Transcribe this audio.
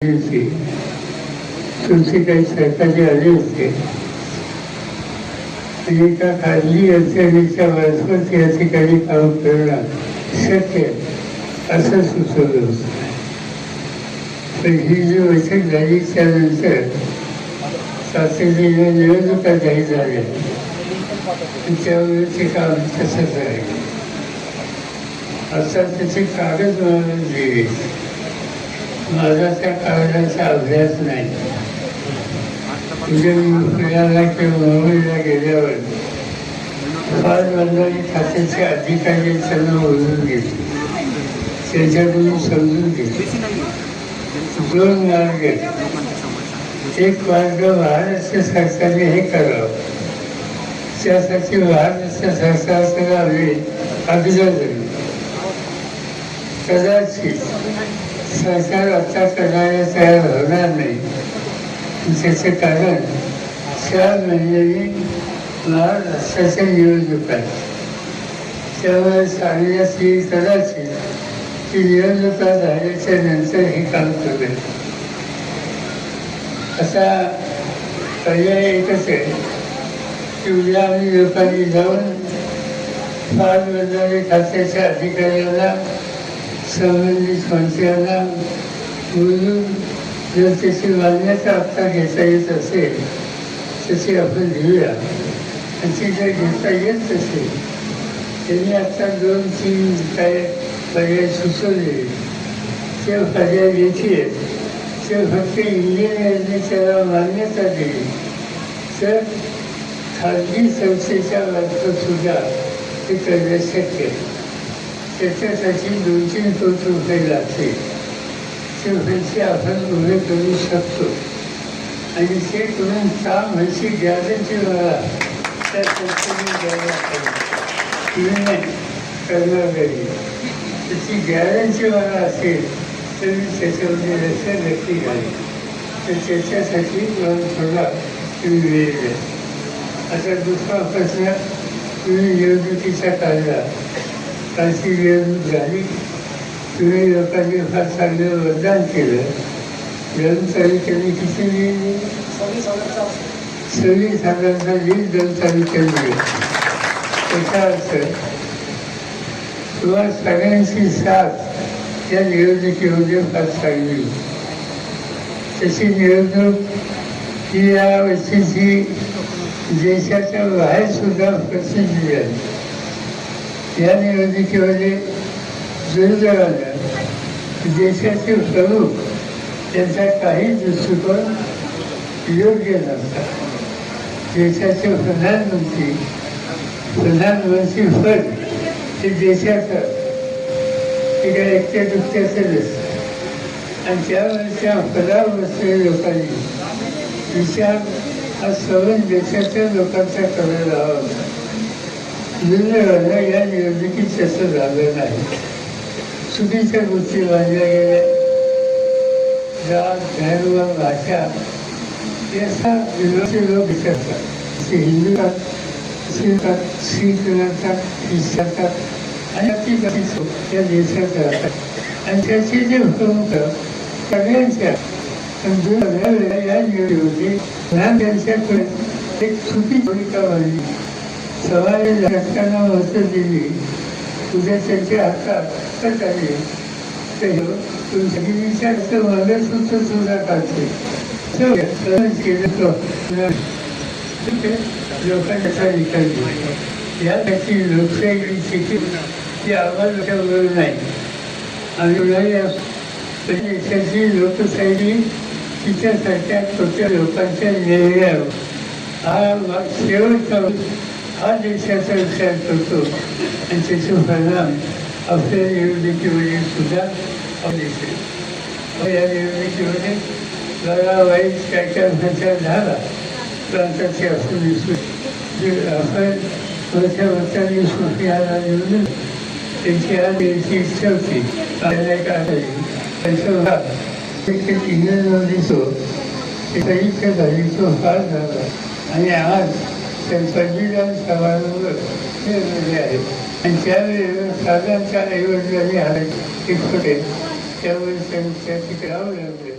होती काही सरकारची आली असते आणि एका खाजगी यंत्रणेच्या मार्फत या ठिकाणी काम करणं शक्य असं सुचवलं होतं पण ही जी बैठक झाली त्यानंतर तातडीने निवडणुका जाहीर झाल्या आणि त्यामुळे ते काम तसंच राहिलं आता त्याचे कागद मला दिले माझा त्या कागदाचा अभ्यास नाही. म्हणजे मी पुण्याला किंवा मुंबईला गेल्यावर फार बंधारी खात्याचे अधिकारी त्यांना बोलून घेतले. त्याच्याकडून समजून घेतले. दोन मार्ग एक मार्ग महाराष्ट्र सरकारने हे करावं. त्यासाठी महाराष्ट्र सरकारकडे आम्ही अभिनंदन कदाचित सरकार आता करणाऱ्या तयार होणार नाही. त्याचे कारण चार महिन्यांनी महाराष्ट्राच्या निवडणूक आहे त्यामुळे सांगण्यात ती कदाचित ती निवडणुका झाल्याच्यानंतर हे काम करेल असा पर्याय एकच आहे की उद्या आम्ही लोकांनी जाऊन फार बंधारे खात्याच्या अधिकाऱ्यांना संबंधित मंत्र्यांना बोलून जर त्याची मान्यता आत्ता घेता येत असेल तशी आपण घेऊया आणि ती जर घेता येत असेल त्यांनी आत्ता दोन तीन काय पर्याय सुचवले. ते पर्याय घेतले ते फक्त इंजिनियरने त्याला मान्यता दिली तर खाजगी संस्थेच्या मार्फतसुद्धा ते करणे शक्य आहे. त्याच्यासाठी दोनशे कोटी रुपये ते पैसे आपण उभे करू शकतो आणि ते करून काम व्हायची गॅरंटी मला त्या द्यायला पाहिजे त्याची गॅरंटी मला असेल तर मी त्याच्यामध्ये लक्ष नक्की घालेन तर त्याच्यासाठी मला थोडा तुम्ही वेळ द्या. आता दुसरा प्रश्न तुम्ही निवडणुकीचा काढला कालची निवडणूक झाली तुम्ही लोकांनी फार चांगलं मतदान केलं दोन त्यांनी किती लिहिली? सव्वीस हजाराचा लीड दोन त्यांनी त्याचा अर्थ तुम्हाला सगळ्यांची साथ या निवडणुकीमध्ये फार चांगली तशी निवडणूक ही या वर्षीची देशाच्या बाहेर सुद्धा प्रसिद्धी झाली या निवडणुकीमध्ये दुर्दैवानं देशाचे स्वरूप त्यांचा काही दृष्टिकोन योग्य नव्हता देशाचे प्रधानमंत्री प्रधानमंत्री पद हे देशाचं ते काय एकट्या दुखत्याचं नसतं. आणि त्यावेळेस त्या पदावर बसलेल्या लोकांनी विचार हा सर्व देशाच्या लोकांचा करायला हवा. दुर्दैवानं या निवडणुकीत त्याचं झालं नाही चुकीच्या गोष्टी बांधल्या गेल्या जात धर्म भाषा याचा विरोधी लोक विचारतात ते हिंदू शिकतात शीख राहतात ख्रिश्चनात आणि ती लोक त्या देशात राहतात आणि त्याचे जे प्रमुख सगळ्यांच्या या निवडणुकीत लहान त्यांच्याकडे एक चुकी भूमिका बांधली सवारी घटकांना महत्त्व दिली. उद्या त्यांच्या हातात हक्क आले तर तुमची विचार तर मंगळसूत्र सुद्धा काढते सहन केलं लोकांचा निकाल यासाठी लोकशाही शिकली ती आम्हाला बरोबर नाही. आणि देशाची लोकशाही तिच्यासारख्या छोट्या लोकांच्या निर्णयावर हा मग शेवटचा हा देशाचा विचार करतो आणि त्याचे परिणाम आपल्या निवडणुकीमध्ये सुद्धा दिसेल या निवडणुकीमध्ये जरा वाईट काय काय प्रचार झाला तर आता ते आपण दिसू जे आपण मोठ्या मतांनी सुफियाला निवडून त्यांची आज यायची इच्छा होती काय काय त्यांचा इंग्रज दिसतो ते परीक्षा झाली तो फार झाला आणि आज संविधान समारंभ ठेवलेले आहे. आणि त्यावेळेला साधारण चार ऐवजी आले. एक होते त्यामुळे त्यांच्या तिकडे आवडले